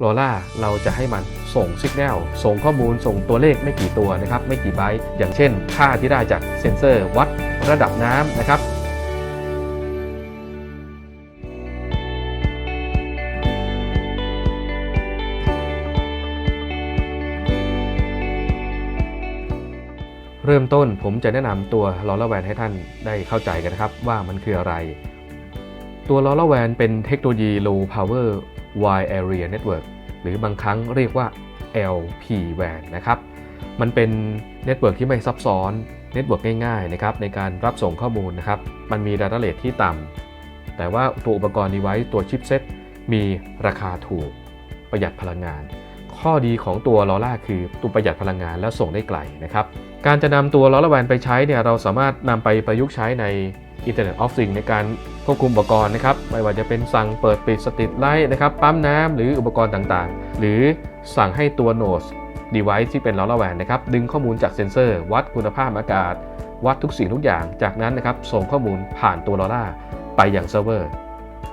โลล่าเราจะให้มันส่งสัญญาณส่งข้อมูลส่งตัวเลขไม่กี่ตัวนะครับ ไม่กี่ไบต์อย่างเช่น ค่าที่ได้จากเซ็นเซอร์วัดระดับน้ำนะครับ เริ่มต้นผมจะแนะนำตัวลอร่าแวนให้ท่านได้เข้าใจกันนะครับว่ามันคืออะไร ตัวลอร่าแวนเป็นเทคโนโลยี low power wide area network หรือบางครั้งเรียกว่า LPWAN นะครับ มันเป็นเน็ตเวิร์กที่ไม่ซับซ้อนเน็ตเวิร์กง่ายๆนะครับในการรับส่งข้อมูลนะครับ มันมี Data Rate ที่ต่ำแต่ว่าตัวอุปกรณ์ device ตัวชิปเซ็ตมีราคาถูกประหยัดพลังงาน ข้อดีของตัวลอร่าคือตัวประหยัดพลังงานและส่งได้ไกลนะครับ การจะนำตัวลอร่าแวนไปใช้เนี่ยเราสามารถนำไปประยุกต์ใช้ใน Internet of Things ในการควบคุมอุปกรณ์นะครับ ไม่ว่าจะเป็นสั่งเปิดปิดสติดไลท์นะครับ ปั๊มน้ำหรืออุปกรณ์ต่างๆ หรือสั่งให้ตัว Node device ที่เป็นลอร่าแวนนะครับ ดึงข้อมูลจากเซ็นเซอร์ วัดคุณภาพอากาศ วัดทุกสิ่งทุกอย่าง จากนั้นนะครับ ส่งข้อมูลผ่านตัวลอร่าไปยังเซิร์ฟเวอร์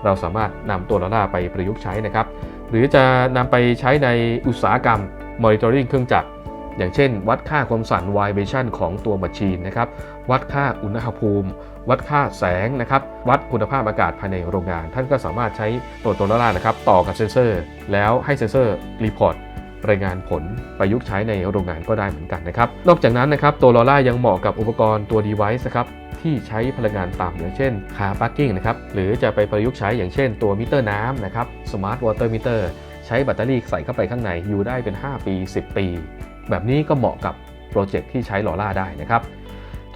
เราสามารถนำตัวลอร่าไปประยุกต์ใช้นะครับ หรือจะนำไปใช้ในอุตสาหกรรม monitoring เครื่องจักรอย่างเช่น วัดค่าความสั่น vibration ของตัวมัชชีนนะครับ วัดค่าอุณหภูมิ วัดค่าแสงนะครับ วัดคุณภาพอากาศภายในโรงงาน ท่านก็สามารถใช้ตัวตัวล่านะครับ ต่อกับเซนเซอร์ แล้วให้เซนเซอร์รีพอร์ตรายงานผลประยุกต์ใช้ในโรงงานก็ได้เหมือนกันนะครับ นอกจากนั้นนะครับตัวลอร่ายังเหมาะกับอุปกรณ์ตัว device นะครับที่ใช้พลังงานต่ำอย่างเช่นคาร์ปักกิ้งนะครับหรือจะไปประยุกต์ใช้อย่างเช่นตัวมิเตอร์น้ำนะครับ smart water meter ใช้แบตเตอรี่ใส่เข้าไปข้างในอยู่ได้เป็น 5 ปี 10 ปี แบบนี้ก็เหมาะกับโปรเจกต์ที่ใช้ลอร่าได้นะครับ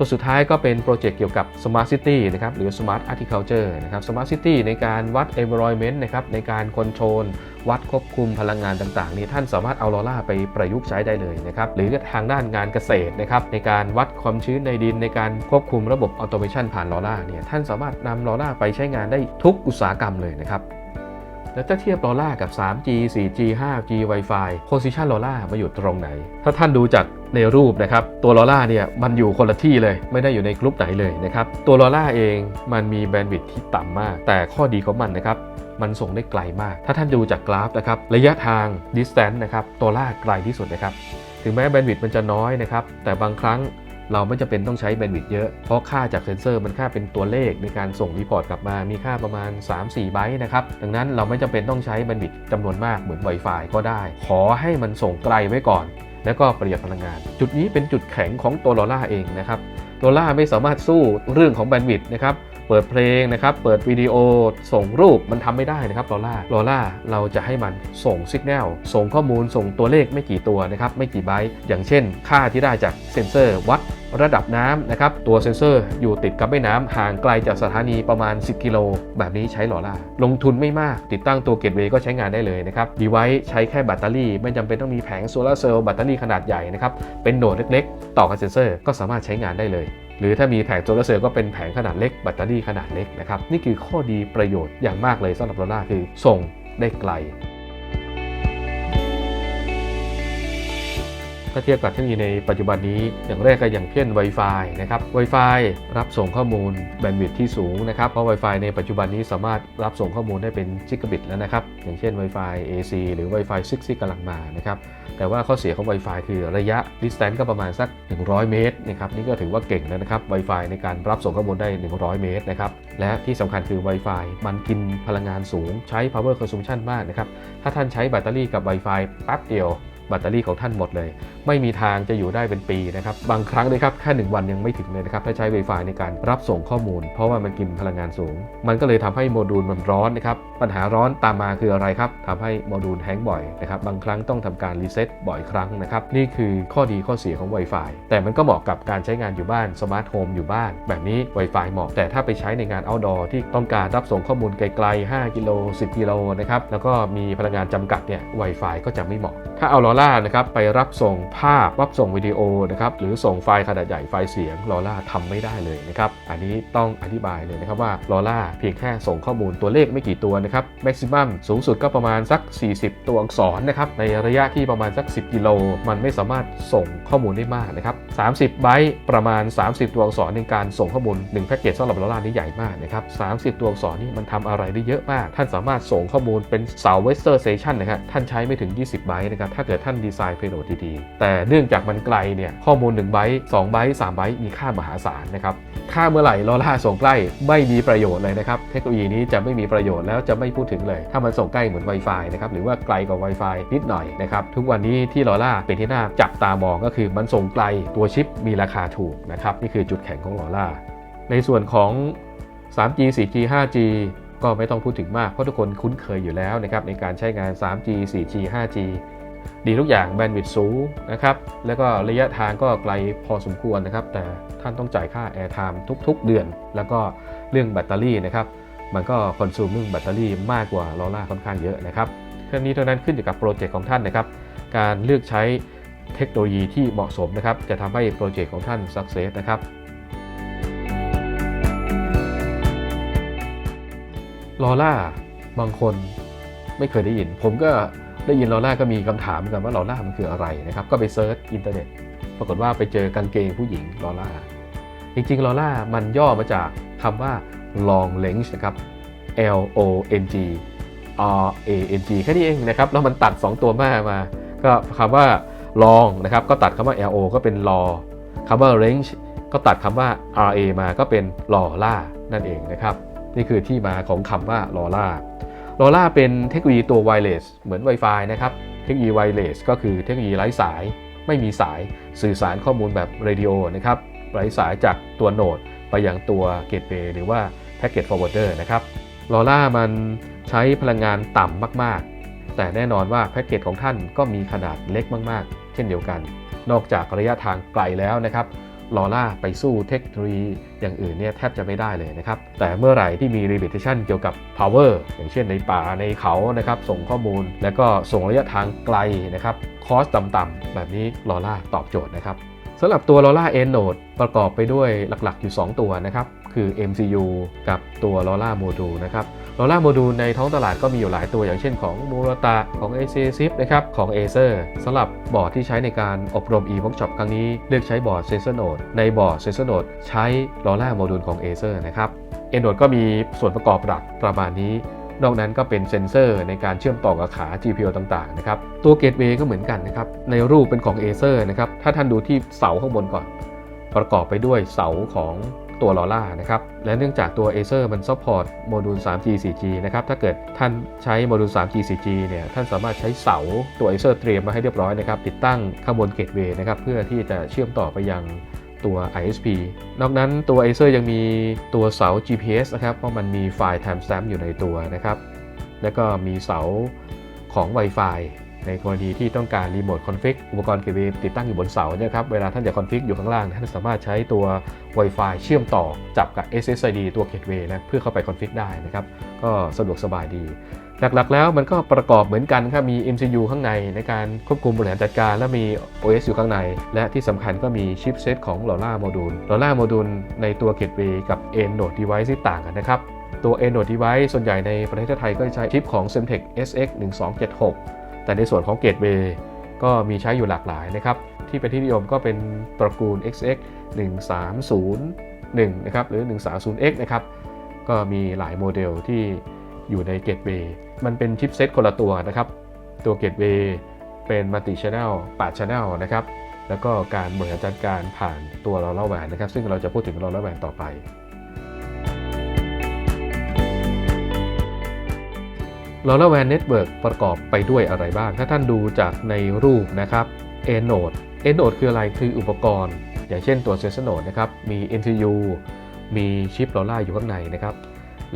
ตัวสุดท้ายก็เป็นโปรเจกต์เกี่ยวกับ Smart City นะครับหรือ Smart Agriculture นะครับ Smart City ในการวัด environment นะครับในการคอนโทรลวัดควบคุมพลังงานต่างๆนี่ท่านสามารถเอาลอร่าไปประยุกต์ใช้ได้เลยนะครับหรือทางด้านงานเกษตรนะครับในการวัดความชื้นในดินในการควบคุมระบบออโตเมชันผ่านลอร่าเนี่ยท่านสามารถนำลอร่าไปใช้งานได้ทุกอุตสาหกรรมเลยนะครับแล้วถ้าเทียบลอร่ากับ 3G 4G 5G Wi-Fi Position ลอร่ามาอยู่ตรงไหน ถ้าท่านดูจาก ในรูปนะครับตัวลอร่าเนี่ยมันอยู่คนละที่เลย ไม่ได้อยู่ในกลุ่มไหนเลยนะครับตัวลอร่าเองมันมีแบนด์วิดท์ที่ต่ำมาก แต่ข้อดีของมันนะครับมันส่งได้ไกลมาก ถ้าท่านดูจากกราฟนะครับระยะทาง distance นะครับตัวล่าไกลที่สุดนะครับถึงแม้แบนด์วิดท์มันจะน้อยนะครับแต่บางครั้งเราไม่จำเป็นต้องใช้แบนด์วิดท์เยอะ เพราะค่าจากเซ็นเซอร์มันค่าเป็นตัวเลขในการส่งรีพอร์ตกลับมา มีค่าประมาณ 3-4 ไบต์นะครับ ดังนั้นเราไม่จำเป็นต้องใช้แบนด์วิดท์จำนวนมากเหมือน Wi-Fi ก็ได้ ขอให้มันส่งไกลไว้ก่อน และก็ประหยัดพลังงาน จุดนี้เป็นจุดแข็งของตัวลอร่าเองนะครับลอร่าไม่สามารถสู้เรื่องของแบนด์วิดต์นะครับ เปิดเพลงนะครับ เปิดวิดีโอ ส่งรูปมันทำไม่ได้นะครับลอร่าลอร่าเราจะให้มันส่งสัญญาณส่งข้อมูลส่งตัวเลขไม่กี่ตัวนะครับ ไม่กี่ไบต์อย่างเช่น ค่าที่ได้จากเซ็นเซอร์วัดระดับน้ำนะครับ ตัวเซ็นเซอร์อยู่ติดกับแม่น้ำห่างไกลจากสถานีประมาณ 10 กิโล แบบนี้ใช้ลอร่า ลงทุนไม่มาก ติดตั้งตัวเกตเวย์ก็ใช้งานได้เลยนะครับดีไว e ใช้แค่แบตเตอรี่ ไม่จำเป็นต้องมีแผงโซลาร์เซลล์แบตเตอรี่ขนาดใหญ่นะครับ เป็นโหนดเล็กๆ ต่อกับเซ็นเซอร์ก็สามารถใช้งานได้เลย หรือถ้ามีแผงโซลาร์เซลล์ก็เป็นแผงขนาดเล็กแบตเตอรี่ขนาดเล็กนะครับนี่คือข้อดีประโยชน์อย่างมากเลยสำหรับลอร่าคือส่งได้ไกล ถ้าเทียบกับเทคโนโลยีในปัจจุบันนี้อย่างแรกก็อย่างเช่น Wi-Fi นะครับ Wi-Fi รับส่งข้อมูลแบนด์วิดท์ที่สูงนะครับเพราะ Wi-Fi ในปัจจุบันนี้สามารถรับส่งข้อมูลได้เป็นจิกะบิตแล้วนะครับ อย่างเช่น Wi-Fi AC หรือ Wi-Fi 6ที่กำลังมานะครับแต่ว่าข้อเสียของ Wi-Fi คือระยะ distance ก็ประมาณสัก 100 เมตรนะครับนี่ก็ถือว่าเก่งแล้วนะครับ Wi-Fi ในการรับส่งข้อมูลได้ 100 เมตรนะครับและที่สำคัญคือ Wi-Fi มันกินพลังงานสูงใช้ power consumption มากนะครับถ้าท่านใช้แบตเตอรี่กับ Wi-Fi แป๊บเดียว แบตเตอรี่ของท่านหมดเลย ไม่มีทางจะอยู่ได้เป็นปีนะครับ บางครั้งนะครับแค่1วันยังไม่ถึงเลยนะครับ ถ้าใช้ Wi-Fi ในการรับส่งข้อมูล เพราะว่ามันกินพลังงานสูง มันก็เลยทำให้โมดูลมันร้อนนะครับ ปัญหาร้อนตามมาคืออะไรครับทำให้โมดูลแฮงบ่อยนะครับ บางครั้งต้องทำการรีเซ็ตบ่อยครั้งนะครับ นี่คือข้อดีข้อเสียของ Wi-Fi แต่มันก็เหมาะกับการใช้งานอยู่บ้านสมาร์ทโฮมอยู่บ้าน แบบนี้ Wi-Fi เหมาะ แต่ถ้าไปใช้ในงาน outdoor ที่ต้องการรับส่งข้อมูลไกลๆ5กิโล10กิโลนะครับ แล้วก็มีพลังงานจำกัดเนี่ย Wi-Fi ก็จะไม่เหมาะ ถ้าเอาลอร่านะครับไปรับส่งภาพรับส่งวิดีโอนะครับหรือส่งไฟล์ขนาดใหญ่ไฟล์เสียงลอล่าทำไม่ได้เลยนะครับอันนี้ต้องอธิบายเลยนะครับว่าลอล่าเพียงแค่ส่งข้อมูลตัวเลขไม่กี่ตัวนะครับแม็กซิมัมสูงสุดก็ประมาณสัก 40 ตัวอักษรนะครับในระยะที่ประมาณสัก 10 กิโล มันไม่สามารถส่งข้อมูลได้มากนะครับ30ไบต์ประมาณ 30 ตัวอักษรในการส่งข้อมูล1แพ็กเกจสำหรับลอล่านี่ใหญ่มากนะครับ30 ตัวอักษรนี่มันทำอะไรได้เยอะมาก ท่านสามารถส่งข้อมูลเป็นเสาเวสเตอร์เซชันนะครับท่านใช้ไม่ถึง 20 ไบต์นะครับถ้าเกิดท่านดีไซน์เพโลดดีๆ แต่เนื่องจากมันไกลเนี่ยข้อมูล1ไบต์2ไบต์3ไบต์มีค่ามหาศาลนะครับค่าเมื่อไหร่ลอล่าส่งใกล้ไม่มีประโยชน์เลยนะครับ เทคโนโลยีนี้จะไม่มีประโยชน์แล้วจะไม่พูดถึงเลย ถ้ามันส่งใกล้เหมือน Wi-Fi นะครับหรือว่าไกลกว่า Wi-Fi นิดหน่อยนะครับทุกวันนี้ที่ลอล่าเป็นที่น่าจับตามองก็คือมันส่งไกลตัวชิปมีราคาถูกนะครับนี่คือจุดแข็งของลอล่าในส่วนของ 3G 4G 5G ก็ไม่ต้องพูดถึงมากเพราะทุกคนคุ้นเคยอยู่แล้วนะครับในการใช้งาน 3G 4G 5G ดีทุกอย่างแบนด์วิดต์สูงนะครับแล้วก็ระยะทางก็ไกลพอสมควรนะครับ แต่ท่านต้องจ่ายค่า Air Time ทุก ๆ เดือน แล้วก็เรื่องแบตเตอรี่นะครับมันก็คอนซูมเรื่องแบตเตอรี่มากกว่าลอล่าค่อนข้างเยอะนะครับทั้งนี้ทั้งนั้นขึ้นอยู่กับโปรเจกต์ของท่านนะครับ การเลือกใช้เทคโนโลยีที่เหมาะสมนะครับ จะทำให้โปรเจกต์ของท่านสักเซสนะครับ ลอล่าบางคนไม่เคยได้ยิน ผมก็ ได้ยินลอล่าก็มีคำถามเหมือนกันว่าลอล่ามันคืออะไรนะครับ ก็ไปเซิร์ชอินเทอร์เน็ต ปรากฏว่าไปเจอกางเกงผู้หญิงลอล่า จริงๆลอล่ามันย่อมาจากคำว่า long range นะครับ L O N G R A N G แค่นี้เองนะครับ แล้วมันตัด 2 ตัวมามา ก็คำว่า long นะครับ ก็ตัดคำว่า L O ก็เป็น law คำว่า range ก็ตัดคำว่า R A มาก็เป็นลอล่านั่นเองนะครับ นี่คือที่มาของคำว่าลอล่า ลอล่าเป็นเทคโนโลยีตัวไวเลสเหมือน Wi-Fi นะครับ เทคโนโลยีไวเลสก็คือเทคโนโลยีไร้สาย ไม่มีสายสื่อสารข้อมูลแบบเรดิโอนะครับไร้สายจากตัวโนดไปยังตัวเกตเวย์หรือว่าแพ็กเกจฟอร์เวิร์ดเดอร์นะครับลอล่ามันใช้พลังงานต่ำมาก ๆ แต่แน่นอนว่าแพ็กเกจของท่านก็มีขนาดเล็กมาก ๆ เช่นเดียวกัน นอกจากระยะทางไกลแล้วนะครับ ลอล่าไปสู้เทคโนโลยีอย่างอื่นเนี่ยแทบจะไม่ได้เลยนะครับ แต่เมื่อไหร่ที่มี limitation เกี่ยวกับ power อย่างเช่นในป่าในเขานะครับ ส่งข้อมูล แล้วก็ส่งระยะทางไกลนะครับ คอสต่ำๆแบบนี้ลอล่าตอบโจทย์นะครับสำหรับตัว LoRa End Node ประกอบไปด้วยหลักๆ อยู่ 2 ตัวนะครับ คือ MCU กับตัว LoRa Module นะครับ LoRa Module ในท้องตลาดก็มีอยู่หลายตัวอย่างเช่นของ Murata ของ AC Zip นะครับของ Acer สำหรับบอร์ดที่ใช้ในการอบรม e-workshop ครั้งนี้เลือกใช้บอร์ด Sensor Node ในบอร์ด Sensor Node ใช้ LoRa Module ของ Acer นะครับ End Node ก็มีส่วนประกอบหลักประมาณนี้ นอกนั้นก็เป็นเซ็นเซอร์ในการเชื่อมต่อกับขา GPU ต่างๆนะครับตัวเกตเวย์ก็เหมือนกันนะครับในรูปเป็นของ Acer นะครับถ้าท่านดูที่เสาข้างบนก่อน ประกอบไปด้วยเสาของ ตัวลอล่านะครับและเนื่องจากตัว Acer มันซัพพอร์ตโมดูล 3G 4G นะครับถ้าเกิดท่านใช้โมดูล 3G 4G เนี่ยท่านสามารถใช้เสาตัว Acer เตรียมมาให้เรียบร้อยนะครับติดตั้งข้างบนเกตเวย์นะครับเพื่อที่จะเชื่อมต่อไปยังตัว ISP นอกนั้นตัว Acer ยังมีตัวเสา GPS นะครับเพราะมันมีไฟล์ timestamp อยู่ในตัวนะครับแล้วก็มีเสาของ Wi-Fi ในกรณีที่ต้องการรีโมทคอนฟิกอุปกรณ์เกตเวติดตั้งอยู่บนเสาเนี่ยครับ เวลาท่านจะคอนฟิกอยู่ข้างล่าง ท่านสามารถใช้ตัว Wi-Fi เชื่อมต่อจับกับ SSID ตัวเกตเวย์นะเพื่อเข้าไปคอนฟิกได้นะครับ ก็สะดวกสบายดี หลักๆแล้วมันก็ประกอบเหมือนกันครับ มี MCU ข้างในในการควบคุมบริหารจัดการ และมี OS อยู่ข้างใน และที่สำคัญก็มีชิปเซตของ LoRa Module LoRa Module ในตัวเกตเวย์กับ n Node Device ที่ต่างกันนะครับตัว n Node Device ส่วนใหญ่ในประเทศไทยก็จะใช้ชิปของ Semtech SX 1276 แต่ในส่วนของ Gateway ก็มีใช้อยู่หลากหลายนะครับ ที่เป็นที่นิยมก็เป็นตระกูล XX 1301นะครับหรือ 130X นะครับ ก็มีหลายโมเดลที่อยู่ใน Gateway มันเป็นชิปเซตคนละตัวนะครับ ตัว Gateway เป็น Multi Channel 8 Channel นะครับ แล้วก็การบริหารจัดการผ่านตัว LoRaWAN นนะครับ ซึ่งเราจะพูดถึง LoRaWAN ต่อไป LoRaWAN Network ประกอบไปด้วยอะไรบ้าง ถ้าท่านดูจากในรูปนะครับ Node Node คืออะไรคืออุปกรณ์ อย่างเช่นตัว Sensor Node นะครับมี MCU มีชิป LoRa อยู่ข้างในนะครับ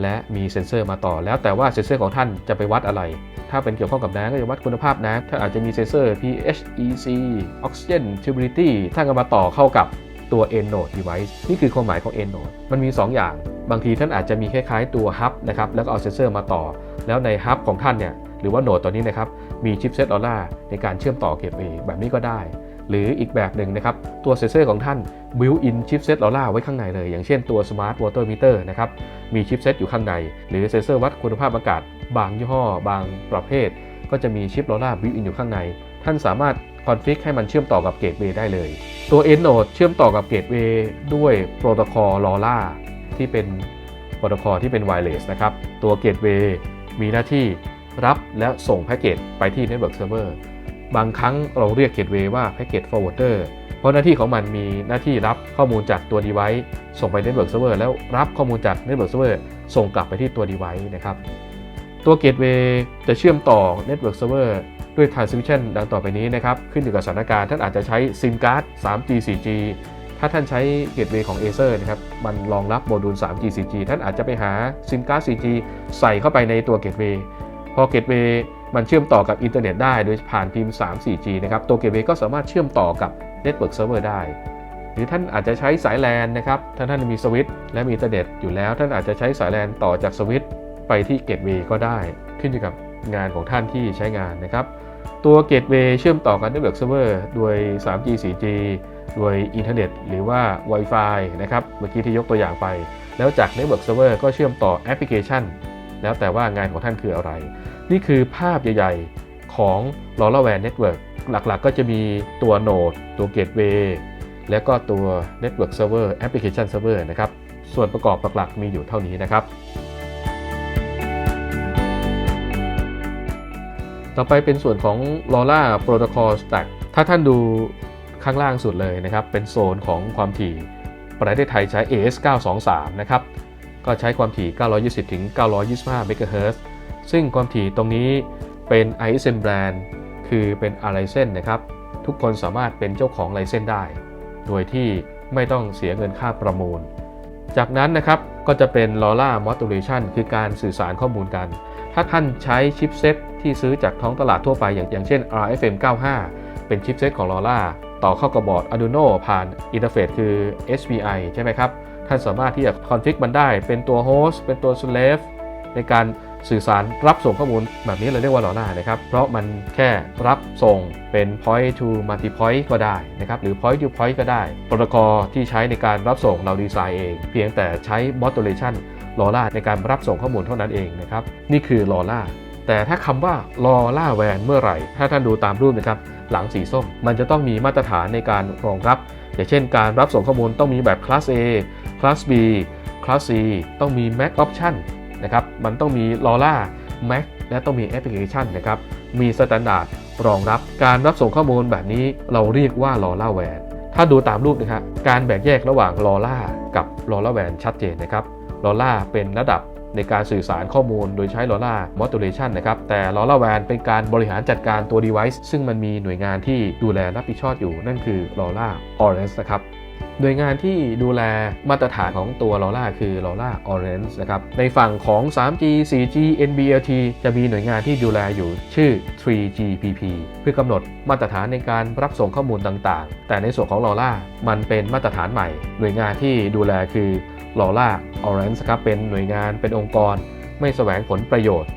และมีเซ็นเซอร์มาต่อ แล้วแต่ว่าเซ็นเซอร์ของท่านจะไปวัดอะไร ถ้าเป็นเกี่ยวข้องกับน้ำก็จะวัดคุณภาพน้ำท่านอาจจะมีเซ็นเซอร์ pH EC Oxygen Turbidity ท่านก็มาต่อเข้ากับตัว End Node Device นี่คือความหมายของ End Node มันมี 2 อย่าง บางทีท่านอาจจะมีคล้ายๆตัว Hub นะครับแล้วก็เอาเซนเซอร์มาต่อ แล้วใน Hub ของท่านเนี่ยหรือว่าโหนดตัวนี้นะครับมีชิปเซตออร่าในการเชื่อมต่อเก็บเองแบบนี้ก็ได้ หรืออีกแบบหนึ่งนะครับตัวเซนเซอร์ของท่าน built-in chipset LoRa ไว้ข้างในเลย อย่างเช่นตัว smart water meter นะครับมีชิปเซตอยู่ข้างใน หรือเซนเซอร์วัดคุณภาพอากาศ บางยี่ห้อ บางประเภท ก็จะมีชิป LoRa built-in อยู่ข้างใน ท่านสามารถคอนฟิกให้มันเชื่อมต่อกับเกตเวย์ได้เลย ตัว End Node เชื่อมต่อกับเกตเวย์ด้วยโปรโตคอล LoRa ที่เป็นโปรโตคอลที่เป็นไวเลสนะครับ ตัวเกตเวย์มีหน้าที่รับและส่งแพ็กเกจไปที่ Network Server บางครั้งเราเรียกเกตเวย์ว่าแพ็กเกจ forwarder เพราะหน้าที่ของมันมีหน้าที่รับข้อมูลจากตัว device ส่งไป Network Server แล้วรับข้อมูลจาก Network Server ส่งกลับไปที่ตัว device นะครับ ตัวเกตเวย์จะเชื่อมต่อ Network Server ด้วย transmission ดังต่อไปนี้นะครับ ขึ้นอยู่กับสถานการณ์ท่านอาจจะใช้ SIM card 3G 4G ถ้าท่านใช้เกตเวย์ของ Acer นะครับ มันรองรับโมดูล 3G 4G ท่านอาจจะไปหา SIM card 4G ใส่เข้าไปในตัวเกตเวย์พอเกตเวย์มันเชื่อมต่อกับอินเทอร์เน็ตได้โดยผ่านพิมพ์ 3 4G นะครับ ตัวเกตเวย์ก็สามารถเชื่อมต่อกับ Network Server ได้ หรือท่านอาจจะใช้สายแลนนะครับ ถ้าท่านมีสวิตช์และมีอินเทอร์เน็ตอยู่แล้ว ท่านอาจจะใช้สายแลนต่อจากสวิตช์ไปที่เกตเวย์ก็ได้ ขึ้นอยู่กับงานของท่านที่ใช้งานนะครับ ตัวเกตเวย์เชื่อมต่อกับ Network Server ด้วย 3G 4G ด้วยอินเทอร์เน็ตหรือว่า Wi-Fi นะครับ เมื่อกี้ที่ยกตัวอย่างไป แล้วจาก Network Server ก็เชื่อมต่อแอปพลิเคชัน แล้วแต่ว่างานของท่านคืออะไร นี่คือภาพใหญ่ ๆ ของ LoRaWAN Network หลักๆ ก็จะมีตัวโนด ตัวเกตเวย์และก็ตัว Network Server Application Server นะครับ ส่วนประกอบหลักๆ มีอยู่เท่านี้นะครับ ต่อไปเป็นส่วนของ LoRa Protocol Stack ถ้าท่านดู ข้างล่างสุดเลยนะครับ เป็นโซนของความถี่ประเทศไทยใช้ AS 923นะครับ ก็ใช้ความถี่ 920ถึง925 MHz ซึ่งความถี่ตรงนี้เป็น ISM brand คือเป็น a l i c e n นนะครับ ทุกคนสามารถเป็นเจ้าของไลเซนได้ โดยที่ไม่ต้องเสียเงินค่าประมูล จากนั้นนะครับก็จะเป็น LoRa Modulation คือการสื่อสารข้อมูลกัน ถ้าท่านใช้ชิปเซ็ตที่ซื้อจากท้องตลาดทั่วไปอย่างอย่างเช่น RFM 95 เป็นชิปเซ็ตของ LoRa ต่อเข้ากับบอร์ด Arduino ผ่านอินเทอร์เฟซคือ SPI ใช่ไหมครับ ท่านสามารถที่จะคอนฟิกมันได้เป็นตัวโฮสต์เป็นตัว slave ในการสื่อสารรับส่งข้อมูลแบบนี้เราเรียกว่า LoRa นะครับ เพราะมันแค่รับส่งเป็น point to multi point ก็ได้นะครับ หรือ point to point ก็ได้ โปรโตคอลที่ใช้ในการรับส่งเราดีไซน์เอง เพียงแต่ใช้ modulation LoRa ในการรับส่งข้อมูลเท่านั้นเองนะครับ นี่คือ LoRa แต่ถ้าคำว่า LoRa WAN เมื่อไหร่ ถ้าท่านดูตามรูปนะครับ หลังสีส้ม มันจะต้องมีมาตรฐานในการรองรับ อย่างเช่นการรับส่งข้อมูลต้องมีแบบ Class A Class B Class C ต้องมี Mac Option นะครับมันต้องมี LoRa Mac และต้องมีแอปพลิเคชันนะครับมีสแตนดาร์ดรองรับการรับส่งข้อมูลแบบนี้เราเรียกว่า LoRa WAN ถ้าดูตามรูปนะครับการแบ่งแยกระหว่าง LoRa กับ LoRa WAN ชัดเจนนะครับ LoRa เป็นระดับ ในการสื่อสารข้อมูลโดยใช้ LoRa Modulation นะครับ แต่ LoRa WAN เป็นการบริหารจัดการตัว device ซึ่งมันมีหน่วยงานที่ดูแลรับผิดชอบอยู่ นั่นคือ LoRa Orange นะครับหน่วยงานที่ดูแลมาตรฐานของตัว LoRa คือ LoRa Orange นะครับ ในฝั่งของ 3G 4G NB-LT จะมีหน่วยงานที่ดูแลอยู่ชื่อ 3GPP เพื่อกำหนดมาตรฐานในการรับส่งข้อมูลต่างๆ แต่ในส่วนของ LoRa มันเป็นมาตรฐานใหม่ หน่วยงานที่ดูแลคือ LoRa Orange ครับเป็นหน่วยงานเป็นองค์กร ไม่แสวงผลประโยชน์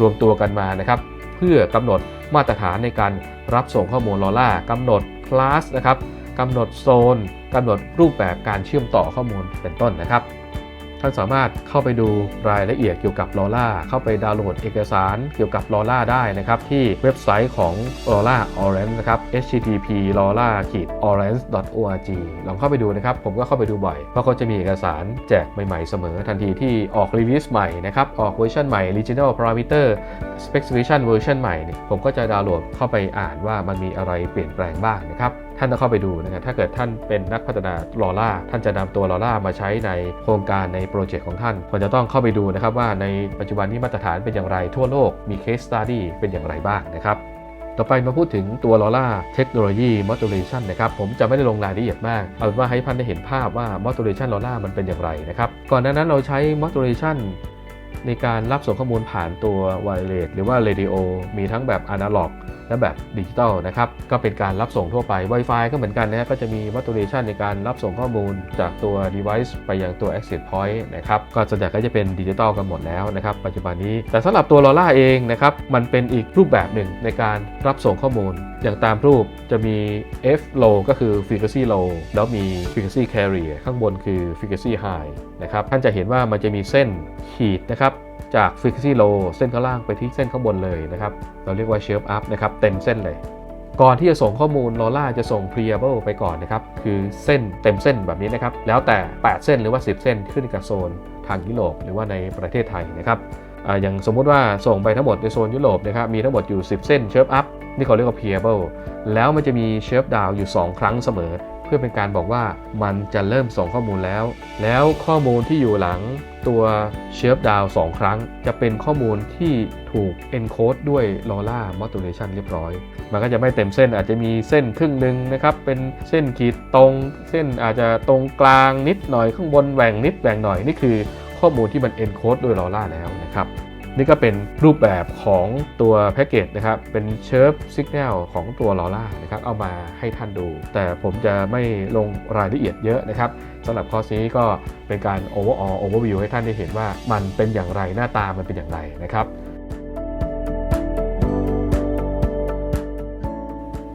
รวมตัวกันมานะครับ เพื่อกำหนดมาตรฐานในการรับส่งข้อมูลลอร่ากำหนดคลาสนะครับกำหนดโซนกำหนดรูปแบบการเชื่อมต่อข้อมูลเป็นต้นนะครับ ท่านสามารถเข้าไปดูรายละเอียดเกี่ยวกับ LoRa เข้าไปดาวน์โหลดเอกสารเกี่ยวกับ LoRa ได้นะครับ ที่เว็บไซต์ของ LoRa Orange นะครับ http lora orange org ลองเข้าไปดูนะครับ ผมก็เข้าไปดูบ่อย เพราะเขาจะมีเอกสารแจกใหม่ๆเสมอทันทีที่ออกรีลิสใหม่นะครับ ออกเวอร์ชันใหม่ regional parameter specification เวอร์ชันใหม่เนี่ยผมก็จะดาวน์โหลดเข้าไปอ่านว่ามันมีอะไรเปลี่ยนแปลงบ้างนะครับ ท่านต้องเข้าไปดูนะครับถ้าเกิดท่านเป็นนักพัฒนาลอร่าท่านจะนำตัวลอร่ามาใช้ในโครงการในโปรเจกต์ของท่านควรจะต้องเข้าไปดูนะครับว่าในปัจจุบันนี้มาตรฐานเป็นอย่างไรทั่วโลกมี case study เป็นอย่างไรบ้างนะครับต่อไปมาพูดถึงตัว LoRa Technology Modulation นะครับ ผมจะไม่ได้ลงรายละเอียดมาก เอาเป็นว่าให้ท่านได้เห็นภาพว่า Modulation LoRa มันเป็นอย่างไรนะครับ ก่อนหน้านั้นเราใช้ Modulation ในการรับส่งข้อมูลผ่านตัว Wireless หรือว่า Radio มีทั้งแบบ Analog และแบบดิจิตอลนะครับ ก็เป็นการรับส่งทั่วไป Wi-Fi ก็เหมือนกันนะก็จะมี modulation ในการรับส่งข้อมูลจากตัว device ไปยังตัว access point นะครับก็ส่วนใหญ่ก็จะเป็นดิจิตอลกันหมดแล้วนะครับ ปัจจุบันนี้ แต่สำหรับตัว LoRa เองนะครับ มันเป็นอีกรูปแบบหนึ่งในการรับส่งข้อมูล อย่างตามรูปจะมี F low ก็คือ frequency low แล้วมี frequency carrier ข้างบนคือ frequency high นะครับ ท่านจะเห็นว่ามันจะมีเส้นขีดนะครับ จาก frequency low เส้นข้างล่างไปที่เส้นข้างบนเลยนะครับ เราเรียกว่า shelf up นะครับ เต็มเส้นเลย ก่อนที่จะส่งข้อมูล LoRa จะส่ง preamble ไปก่อนนะครับ คือเส้นเต็มเส้นแบบนี้นะครับ แล้วแต่ 8 เส้นหรือว่า 10 เส้นขึ้นกับโซนทางยุโรปหรือว่าในประเทศไทยนะครับออย่างสมมุติว่าส่งไปทั้งหมดในโซนยุโรปนะครับมีทั้งหมดอยู่ 10 เส้น shelf up นี่เขาเรียกว่า preamble แล้วมันจะมี shelf down อยู่ 2 ครั้งเสมอ พื่อเป็นการบอกว่ามันจะเริ่มส่งข้อมูลแล้ว แล้วข้อมูลที่อยู่หลังตัวเชฟดาว2ครั้ง จะเป็นข้อมูลที่ถูก encode ด้วย LoRa modulation เรียบร้อย มันก็จะไม่เต็มเส้นอาจจะมีเส้นครึ่งหนึ่งนะครับ เป็นเส้นขีดตรง เส้นอาจจะตรงกลางนิดหน่อยข้างบนแหว่งนิดแหว่งหน่อย นี่คือข้อมูลที่มัน encode ด้วย LoRa แล้วนะครับ นี่ก็เป็นรูปแบบของตัวแพ็กเกจนะครับ เป็นเชิร์ฟสัญญาณของตัวลอร่านะครับ เอามาให้ท่านดู แต่ผมจะไม่ลงรายละเอียดเยอะนะครับสำหรับคอร์สนี้ก็เป็นการ overall overview ให้ท่านได้เห็นว่ามันเป็นอย่างไรหน้าตามันเป็นอย่างไรนะครับ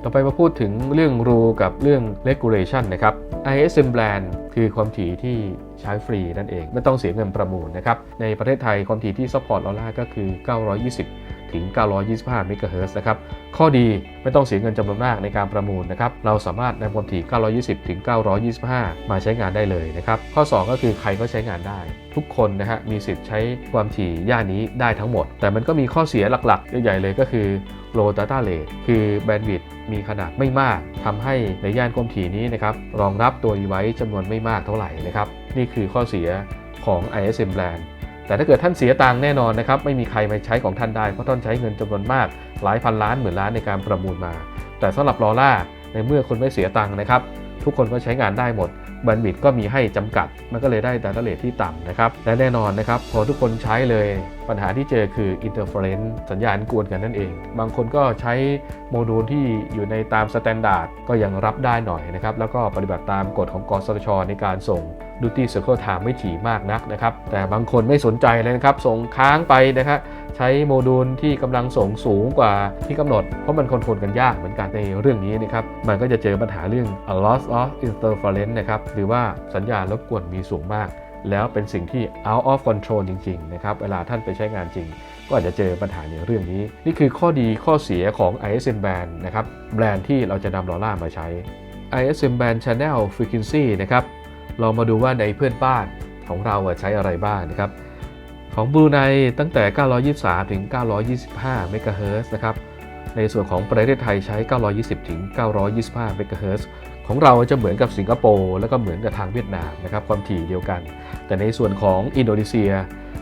ต่อไปมาพูดถึงเรื่อง rule กับเรื่อง regulation นะครับ ISM brand คือความถี่ที่ใช้ฟรีนั่นเอง ไม่ต้องเสียเงินประมูลนะครับ ในประเทศไทยความถี่ที่ support LoRa ก็คือ 920 ถึง 925 MHz นะครับ ข้อดีไม่ต้องเสียเงินจำนวนมากในการประมูลนะครับ เราสามารถนำความถี่ 920 ถึง 925 มาใช้งานได้เลยนะครับ ข้อ 2 ก็คือใครก็ใช้งานได้ ทุกคนนะฮะมีสิทธิ์ใช้ความถี่ย่านนี้ได้ทั้งหมด แต่มันก็มีข้อเสียหลักๆ ใหญ่ๆเลยก็คือ low data rate คือแบนด์วิดต์มีขนาดไม่มากทำให้ในย่านความถี่นี้นะครับรองรับตัว device จำนวนไม่มากเท่าไหร่นะครับนี่คือข้อเสียของ ISM brand แต่ถ้าเกิดท่านเสียตังค์แน่นอนนะครับไม่มีใครมาใช้ของท่านได้เพราะท่านใช้เงินจำนวนมาก หลายพันล้านหมื่นล้านในการประมูลมา แต่สำหรับลอล่าในเมื่อคนไม่เสียตังค์นะครับทุกคนก็ใช้งานได้หมดแบนวิดก็มีให้จำกัด มันก็เลยได้แต่ละเลทที่ต่ำนะครับและแน่นอนนะครับพอทุกคนใช้เลย ปัญหาที่เจอคือ Interference สัญญาณกวนกันนั่นเอง บางคนก็ใช้โมดูลที่อยู่ในตามสแตนดาร์ดก็ยังรับได้หน่อยนะครับ แล้วก็ปฏิบัติตามกฎของกสทช ในการส่ง Duty Circle Time ไม่ถี่มากนักนะครับ แต่บางคนไม่สนใจเลยนะครับ ส่งค้างไปนะครับใช้โมดูลที่กำลังส่งสูงกว่าที่กำหนด เพราะมันคอนโทรลกันยากเหมือนกันในเรื่องนี้นะครับ มันก็จะเจอปัญหาเรื่อง loss of interference นะครับ หรือว่าสัญญาณรบกวนมีสูงมาก แล้วเป็นสิ่งที่ out of control จริงๆนะครับ เวลาท่านไปใช้งานจริง ก็อาจจะเจอปัญหาในเรื่องนี้ นี่คือข้อดีข้อเสียของ ISM band นะครับ แบรนด์ที่เราจะนำลอร่ามาใช้ ISM band channel frequency นะครับ ลองมาดูว่าในเพื่อนบ้านของเราใช้อะไรบ้างนะครับ ของบรูไนตั้งแต่ 923 ถึง 925 เมกะเฮิรตซ์นะครับ ในส่วนของประเทศไทยใช้ 920 ถึง 925 เมกะเฮิรตซ์ ของเราจะเหมือนกับสิงคโปร์แล้วก็เหมือนกับทางเวียดนามนะครับความถี่เดียวกัน แต่ในส่วนของอินโดนีเซีย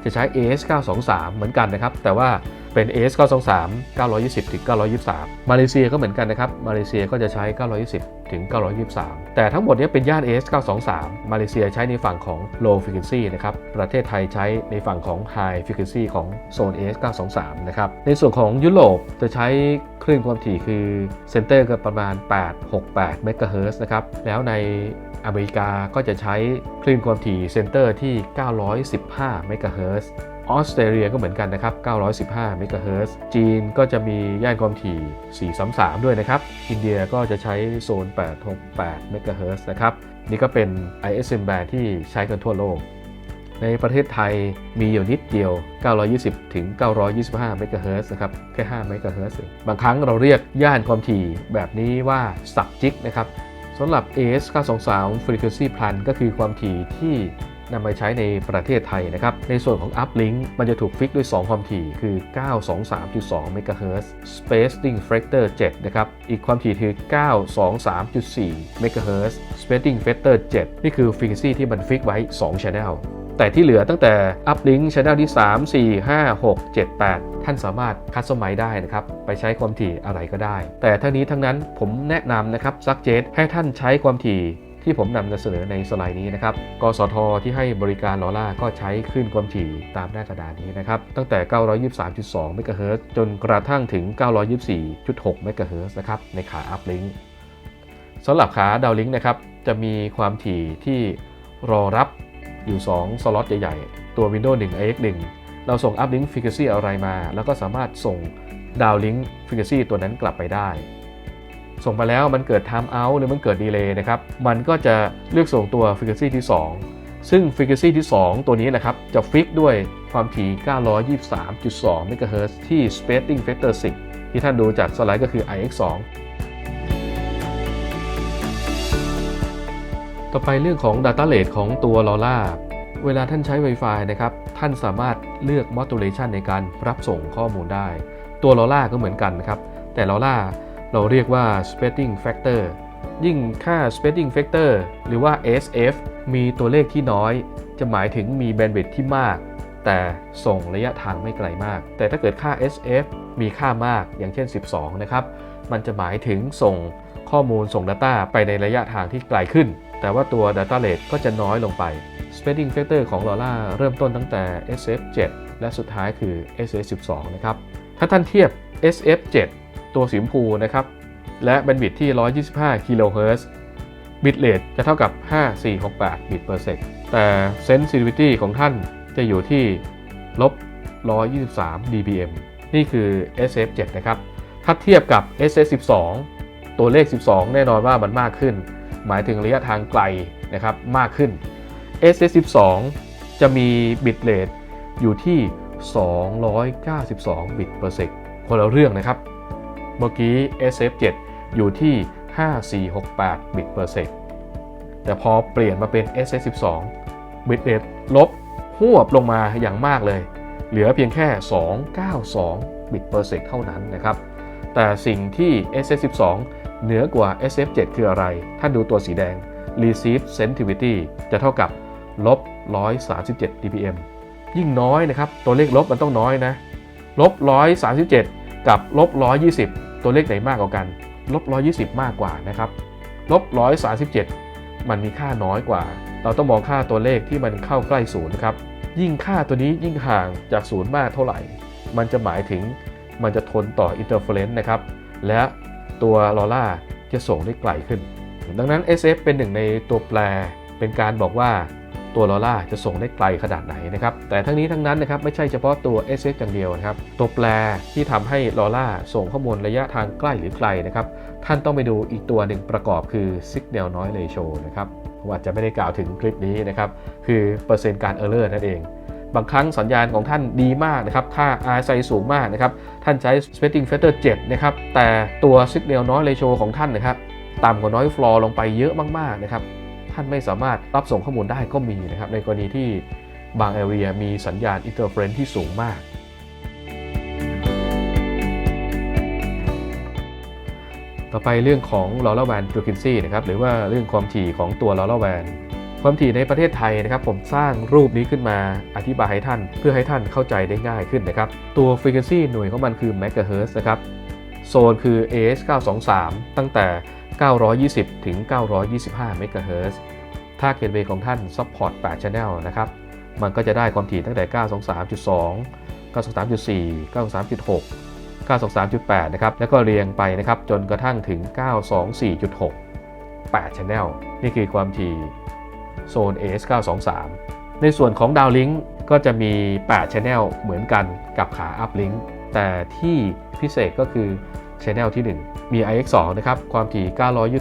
จะใช้ AS 923 เหมือนกันนะครับ แต่ว่าเป็น AS 923 920ถึง923 มาเลเซียก็เหมือนกันนะครับ มาเลเซียก็จะใช้ 920ถึง923 แต่ทั้งหมดนี้เป็นย่าน AS 923 มาเลเซียใช้ในฝั่งของ low frequency นะครับ ประเทศไทยใช้ในฝั่งของ high frequency ของโซน AS 923 นะครับ ในส่วนของยุโรปจะใช้คลื่นความถี่คือเซนเตอร์ก็ประมาณ 868เมกะเฮิรตซ์นะครับ แล้วในอเมริกาก็จะใช้คลื่นความถี่เซนเตอร์ที่ 915เเฮิรตซ์ออสเตรเลียก็เหมือนกันนะครับ 915เมกะเฮิรตซ์จีนก็จะมีย่านความถี่ 433 ด้วยนะครับ อินเดียก็จะใช้โซน 868เมกะเฮิรตซ์นะครับ นี่ก็เป็น ISM band ที่ใช้กันทั่วโลก ในประเทศไทยมีอยู่นิดเดียว 920 ถึง 925เมกะเฮิรตซ์นะครับ แค่5เมกะเฮิรตซ์เองบางครั้งเราเรียกย่านความถี่แบบนี้ว่าสับจิกนะครับสำหรับ AS 923 Frequency Plan ก็คือความถี่ที่ นำมาใช้ในประเทศไทยนะครับ ในส่วนของ Uplink มันจะถูกฟิกด้วย 2 ความถี่คือ 923.2 MHz Spacing Factor 7 นะครับ อีกความถี่คือ 923.4 MHz Spacing Factor 7 นี่คือ Frequency ที่มันฟิกไว้ 2 Channel แต่ที่เหลือตั้งแต่ Uplink Channel ที่ 3 4 5 6 7 8 ท่านสามารถคัสตอมไมซ์ได้นะครับ ไปใช้ความถี่อะไรก็ได้ แต่ทั้งนี้ทั้งนั้นผมแนะนำนะครับซักเจตให้ท่านใช้ความถี่ ที่ผมนำนำเสนอในสไลด์นี้นะครับ กสทที่ให้บริการลอล่าก็ใช้คลื่นความถี่ตามหน้ากระดาษนี้นะครับ ตั้งแต่ 923.2 เมกะเฮิรตซ์จนกระทั่งถึง 924.6 เมกะเฮิรตซ์นะครับ ในขาอัพลิงก์สำหรับขาดาวลิงก์นะครับ จะมีความถี่ที่รอรับอยู่ 2 สล็อตใหญ่ๆ ตัว Windows 1 AX1 เราส่ง Uplink Frequency อะไรมา แล้วก็สามารถส่ง Downlink Frequency ตัวนั้นกลับไปได้ ส่งไปแล้วมันเกิด Time Out หรือมันเกิด Delay นะครับ มันก็จะเลือกส่งตัว Frequency ที่ 2 ซึ่ง Frequency ที่ 2 ตัวนี้นะครับ จะฟิกด้วยความถี่ 923.2 MHz ที่ Spacing Factor 10 ที่ท่านดูจากสไลด์ก็คือ IX2 ต่อไปเรื่องของ Data Rate ของตัว LoRa เวลาท่านใช้ Wi-Fi นะครับ ท่านสามารถเลือก Modulation ในการรับส่งข้อมูลได้ ตัว LoRa ก็เหมือนกันนะครับ แต่ LoRa เราเรียกว่า Spacing Factor ยิ่งค่า Spacing Factor หรือว่า SF มีตัวเลขที่น้อย จะหมายถึงมี Bandwidth ที่มาก แต่ส่งระยะทางไม่ไกลมาก แต่ถ้าเกิดค่า SF มีค่ามากอย่างเช่น 12 นะครับ มันจะหมายถึงส่งข้อมูลส่ง Data ไปในระยะทางที่ไกลขึ้น แต่ว่าตัว Data Rate ก็จะน้อยลงไป Spacing Factor ของ LoRa เริ่มต้นตั้งแต่ SF7 และสุดท้ายคือ SF12 นะครับ ถ้าท่านเทียบ SF7 ตัวสีชมพูนะครับ และแบนด์วิดที่ 125 กิโลเฮิรตซ์บิตเรทจะเท่ากับ 5468 บิต per sec แต่ sensitivity ของท่านจะอยู่ที่ลบ 123 dBm นี่คือ SF7 นะครับ ถ้าเทียบกับ SF12 ตัวเลข 12 แน่นอนว่ามันมากขึ้น หมายถึงระยะทางไกลนะครับมากขึ้น SS12 จะมีบิตเรทอยู่ที่ 292 บิต per sec คนละเรื่องนะครับ เมื่อกี้ SF7 อยู่ที่ 5468 บิต per sec แต่พอเปลี่ยนมาเป็น SS12 บิตเรทลบหวบลงมาอย่างมากเลย เหลือเพียงแค่ 292 บิต per sec เท่านั้นนะครับ แต่สิ่งที่ SS12 เหนือกว่า SF7 คืออะไร ท่านดูตัวสีแดง Receive Sensitivity จะเท่ากับลบ137 dBm ยิ่งน้อยนะครับ ตัวเลขลบมันต้องน้อยนะ ลบ 137 กับลบ120 ตัวเลขไหนมากกว่ากันลบ120 มากกว่านะครับลบ137 มันมีค่าน้อยกว่า เราต้องมองค่าตัวเลขที่มันเข้าใกล้ศูนย์ครับยิ่งค่าตัวนี้ยิ่งห่างจากศูนย์มากเท่าไหร่ มันจะหมายถึงมันจะทนต่ออินเตอร์เฟเรนซ์นะครับ และตัวลอร่าจะส่งได้ไกลขึ้น ดังนั้น SF เป็นหนึ่งในตัวแปรเป็นการบอกว่า ตัวลอร่าจะส่งได้ไกลขนาดไหนนะครับแต่ทั้งนี้ทั้งนั้นนะครับไม่ใช่เฉพาะตัว SF อย่างเดียวนะครับตัวแปรที่ทำให้ลอร่าส่งข้อมูลระยะทางใกล้หรือไกลนะครับท่านต้องไปดูอีกตัวหนึ่งประกอบคือ Signal Noise Ratio นะครับผมอาจจะไม่ได้กล่าวถึงคลิปนี้นะครับคือเปอร์เซ็นต์การ Error นั่นเองบางครั้งสัญญาณของท่านดีมากนะครับ ค่า RSI สูงมากนะครับ ท่านใช้ Spacing Factor 7 นะครับ แต่ตัว Signal Noise Ratio ของท่านนะครับ ต่ำกว่า Noise Floor ลงไปเยอะมาก ๆ นะครับ ท่านไม่สามารถรับส่งข้อมูลได้ก็มีนะครับ ในกรณีที่บาง area มีสัญญาณ interference ที่สูงมาก ต่อไปเรื่องของ LoRaWAN frequency นะครับหรือว่าเรื่องความถี่ของตัว LoRaWAN ความถี่ในประเทศไทยนะครับผมสร้างรูปนี้ขึ้นมาอธิบายให้ท่านเพื่อให้ท่านเข้าใจได้ง่ายขึ้นนะครับ ตัว frequency หน่วยของมันคือ megahertz นะครับ โซนคือ AS 923 ตั้งแต่ 920 ถึง 925เมกะเฮิรตซ์ถ้าเกตเวย์ของท่าน support 8 channel นะครับ มันก็จะได้ความถี่ตั้งแต่ 923.2 923.4 923.6 923.8 นะครับ แล้วก็เรียงไปนะครับ จนกระทั่งถึง 924.6 8 channel นี่คือความถี่โซน AS 923 ในส่วนของ Downlink ก็จะมี 8 channel เหมือนกันกับขา Uplink แต่ที่พิเศษก็คือ Channel ที่ 1 มี IX2 นะครับ ความถี่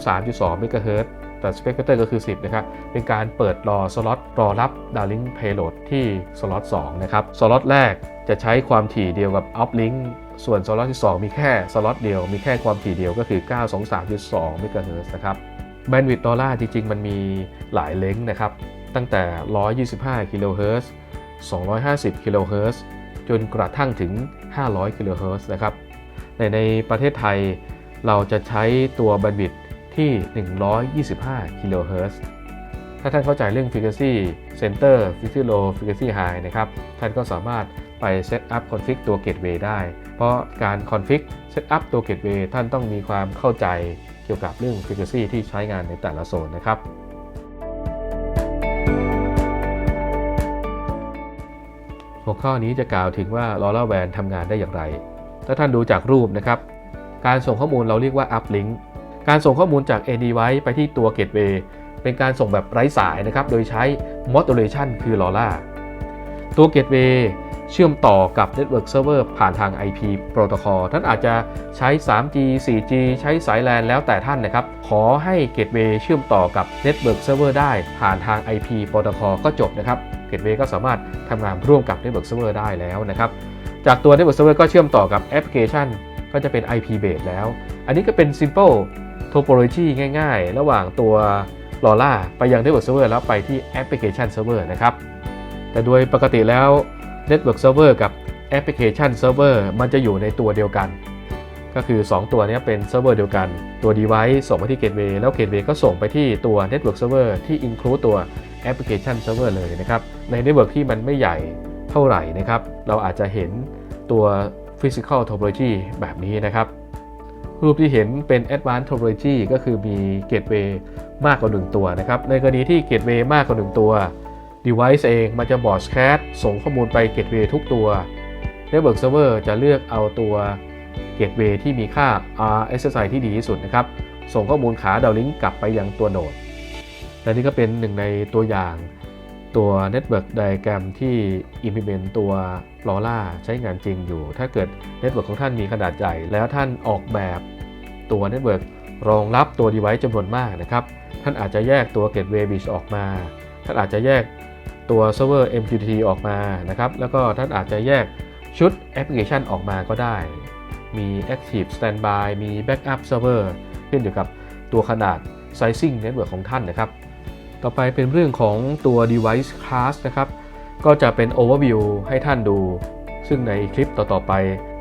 923.2เมกะเฮิรตแต่ Spec Factor ก็คือ 10 นะครับ เป็นการเปิดรอสล็อตรอรับ Downlink Payload ที่สล็อต 2 นะครับ สล็อตแรกจะใช้ความถี่เดียวกับ Uplink ส่วนสล็อตที่ 2 มีแค่สล็อตเดียว มีแค่ความถี่เดียวก็คือ 923.2เมกะเฮิรตนะครับ แบนด์วิดต์ดอลลาร์จริง ๆ มันมีหลายเลนส์นะครับ ตั้งแต่ 125 กิโลเฮิรตซ์250 กิโลเฮิรตซ์จนกระทั่งถึง 500 กิโลเฮิรตซ์นะครับ แต่ในประเทศไทยเราจะใช้ตัวบันดิดที่ 125 กิโลเฮิรตซ์ถ้าท่านเข้าใจเรื่อง Frequency Center Frequency Low Frequency High นะครับ ท่านก็สามารถไปเซตอัพคอนฟิกตัวเกตเวย์ได้ เพราะการคอนฟิกเซตอัพตัวเกตเวย์ท่านต้องมีความเข้าใจเกี่ยวกับเรื่อง Frequency ที่ใช้งานในแต่ละโซนนะครับ หัวข้อนี้จะกล่าวถึงว่าล LoRaWAN ทำงานได้อย่างไร ถ้าท่านดูจากรูปนะครับ การส่งข้อมูลเราเรียกว่า uplink การส่งข้อมูลจาก end device ไปที่ตัว gateway เป็นการส่งแบบไร้สายนะครับ โดยใช้ modulation คือ LoRa ตัว gateway เชื่อมต่อกับ network server ผ่านทาง IP protocol ท่านอาจจะใช้ 3G 4G ใช้สาย LAN แล้วแต่ท่านนะครับ ขอให้ gateway เชื่อมต่อกับ network server ได้ผ่านทาง IP protocol ก็จบนะครับ gateway ก็สามารถทำงานร่วมกับ network server ได้แล้วนะครับ จากตัว network server ก็เชื่อมต่อกับแอปพลิเคชัน ก็จะเป็น IP base แล้ว อันนี้ก็เป็น simple topology ง่าย ๆ ระหว่างตัว LoRa ไปยัง network server แล้วไปที่ application server นะครับ แต่โดยปกติแล้ว Network Server กับ Application Server มันจะอยู่ในตัวเดียวกัน ก็คือ 2 ตัวนี้เป็นเซิร์ฟเวอร์เดียวกัน ตัว Device ส่งไปที่ Gateway แล้ว Gateway ก็ส่งไปที่ตัว Network Server ที่ include ตัว Application Server เลยนะครับ ใน Network ที่มันไม่ใหญ่ เท่าไหร่นะครับ เราอาจจะเห็นตัว Physical Topology แบบนี้นะครับ รูปที่เห็นเป็น Advanced Topology ก็คือมี Gateway มากกว่า 1 ตัวนะครับ ในกรณีที่ Gateway มากกว่า 1 ตัว device เองมันจะบอร์ดแคสส่งข้อมูลไป gateway ทุกตัว network server จะเลือกเอาตัว gateway ที่มีค่า RSSI ที่ดีที่สุดนะครับ ส่งข้อมูลขาดาวลิงก์กลับไปยังตัวโนดและนี่ก็เป็นหนึ่งในตัวอย่างตัว network diagram ที่ implement ตัว LoRa ใช้งานจริงอยู่ ถ้าเกิด network ของท่านมีขนาดใหญ่ แล้วท่านออกแบบตัว network รองรับตัว device จำนวนมากนะครับ ท่านอาจจะแยกตัว gateway bridge ออกมา ท่านอาจจะแยกตัวเซิร์ฟเวอร์ MQTT ออกมานะครับ แล้วก็ท่านอาจจะแยกชุดแอปพลิเคชันออกมาก็ได้ มี Active Standby มี Backup Server ขึ้นอยู่กับตัวขนาด Sizing Network ของท่านนะครับ ต่อไปเป็นเรื่องของตัว Device Class นะครับ ก็จะเป็น Overview ให้ท่านดู ซึ่งในคลิปต่อ ๆ ไป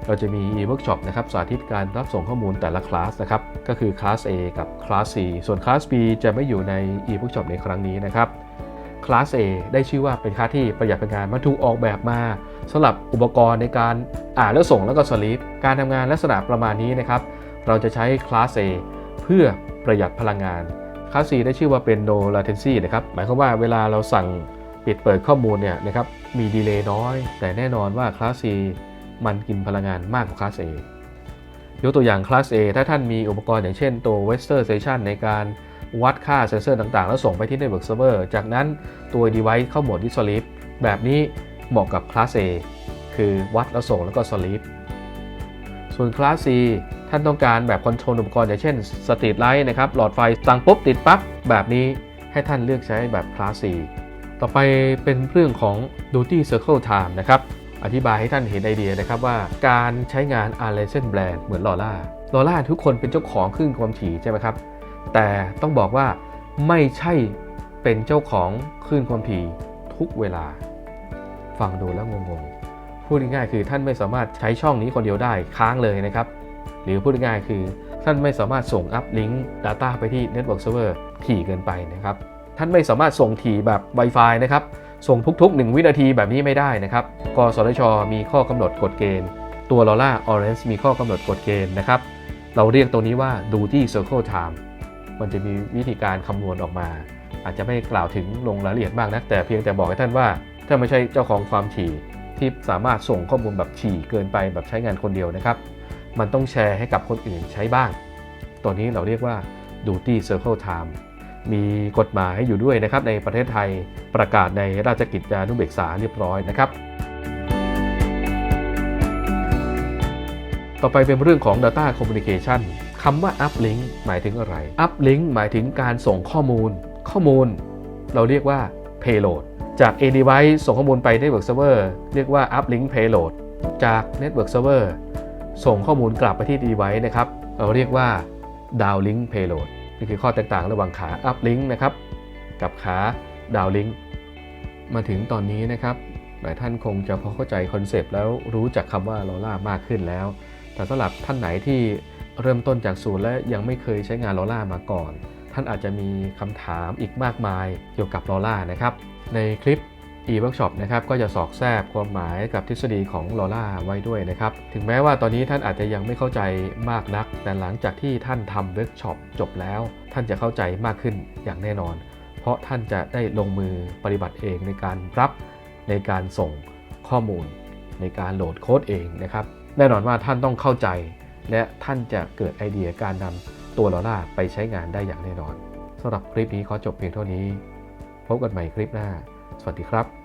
เราจะมี e-workshop นะครับสาธิตการรับส่งข้อมูลแต่ละคลาสนะครับ ก็คือคลาส A กับคลาส C ส่วนคลาส B จะไม่อยู่ใน e-workshop ในครั้งนี้นะครับคลาส A ได้ชื่อว่าเป็นคลาสที่ประหยัดพลังงานมันถูกออกแบบมาสำหรับอุปกรณ์ในการอ่านแล้วส่งแล้วก็สลีปการทำงานลักษณะประมาณนี้นะครับเราจะใช้คลาส A เพื่อประหยัดพลังงานคลาส C ได้ชื่อว่าเป็น no latency นะครับหมายความว่าเวลาเราสั่ง ปิดเปิดข้อมูลเนี่ยนะครับมีดีเลย์น้อย แต่แน่นอนว่าคลาส C มันกินพลังงานมากกว่าคลาส A ยกตัวอย่างคลาส A ถ้าท่านมีอุปกรณ์อย่างเช่นตัว Western Station ในการวัดค่าเซนเซอร์ต่างๆ แล้วส่งไปที่ Network Server จากนั้นตัว device เข้าโหมด Disk Sleep แบบนี้เหมาะกับคลาส A คือวัดแล้วส่งแล้วก็ Sleep ส่วนคลาส C ท่านต้องการแบบคอนโทรลอุปกรณ์อย่างเช่น Street Light นะครับหลอดไฟสั่งปุ๊บติดปั๊บแบบนี้ให้ท่านเลือกใช้แบบคลาส C ต่อไปเป็นเรื่องของ Duty Circle Time นะครับ อธิบายให้ท่านเห็นไอเดียนะครับว่าการใช้งาน a r l e s e n Brand เหมือน LoRa LoRa ทุกคนเป็นเจ้าของคลื่นความถี่ใช่ไหมครับ แต่ต้องบอกว่าไม่ใช่เป็นเจ้าของคลื่นความถี่ทุกเวลา ฟังดูแล้วงงๆ พูดง่ายๆคือท่านไม่สามารถใช้ช่องนี้คนเดียวได้ค้างเลยนะครับ หรือพูดง่ายๆคือท่านไม่สามารถส่งอัพลิงก์ Data ไปที่ Network Server ถี่เกินไปนะครับ ท่านไม่สามารถส่งถี่แบบ Wi-Fi นะครับส่งทุก ๆ 1 วินาทีแบบนี้ไม่ได้นะครับ กสทช มีข้อกำหนดกฎเกณฑ์ ตัว LoRa Orange มีข้อกำหนดกฎเกณฑ์นะครับ เราเรียกตัวนี้ว่า Duty Circle Time มันจะมีวิธีการคำนวณออกมา อาจจะไม่กล่าวถึงลงรายละเอียดมากนักแต่เพียงแต่บอกให้ท่านว่า ถ้าไม่ใช่เจ้าของความถี่ที่สามารถส่งข้อมูลแบบถี่เกินไปแบบใช้งานคนเดียวนะครับ มันต้องแชร์ให้กับคนอื่นใช้บ้าง ตัวนี้เราเรียกว่า duty circle time มีกฎหมายอยู่ด้วยนะครับในประเทศไทยประกาศในราชกิจจานุเบกษาเรียบร้อยนะครับ ต่อไปเป็นเรื่องของ Data Communication คำว่า uplink หมายถึงอะไร uplink หมายถึงการส่งข้อมูล ข้อมูล เราเรียกว่า payload จาก a device ส่งข้อมูลไป network server เรียกว่า uplink payload จาก network server ส่งข้อมูลกลับไปที่ device นะครับ เราเรียกว่า downlink payload นี่คือข้อแตกต่างระหว่างขา uplink นะครับกับขา downlink มาถึงตอนนี้นะครับหลายท่านคงจะพอเข้าใจคอนเซปต์แล้วรู้จักคำว่าโลล่ามากขึ้นแล้ว แต่สำหรับท่านไหนที่เริ่มต้นจากศูนย์และยังไม่เคยใช้งานโลล่ามาก่อน ท่านอาจจะมีคำถามอีกมากมายเกี่ยวกับโลล่านะครับ ในคลิป e-workshop นะครับก็จะสอกแทรกความหมายกับทฤษฎีของ LoRa ไว้ด้วยนะครับ ถึงแม้ว่าตอนนี้ท่านอาจจะยังไม่เข้าใจมากนัก แต่หลังจากที่ท่านทำเวิร์กช็อปจบแล้ว ท่านจะเข้าใจมากขึ้นอย่างแน่นอน เพราะท่านจะได้ลงมือปฏิบัติเองในการรับในการส่งข้อมูล ในการโหลดโค้ดเองนะครับ แน่นอนว่าท่านต้องเข้าใจ และท่านจะเกิดไอเดียการนำตัวลอล่าไปใช้งานได้อย่างแน่นอนสำหรับคลิปนี้ขอจบเพียงเท่านี้ พบกันใหม่คลิปหน้า สวัสดีครับ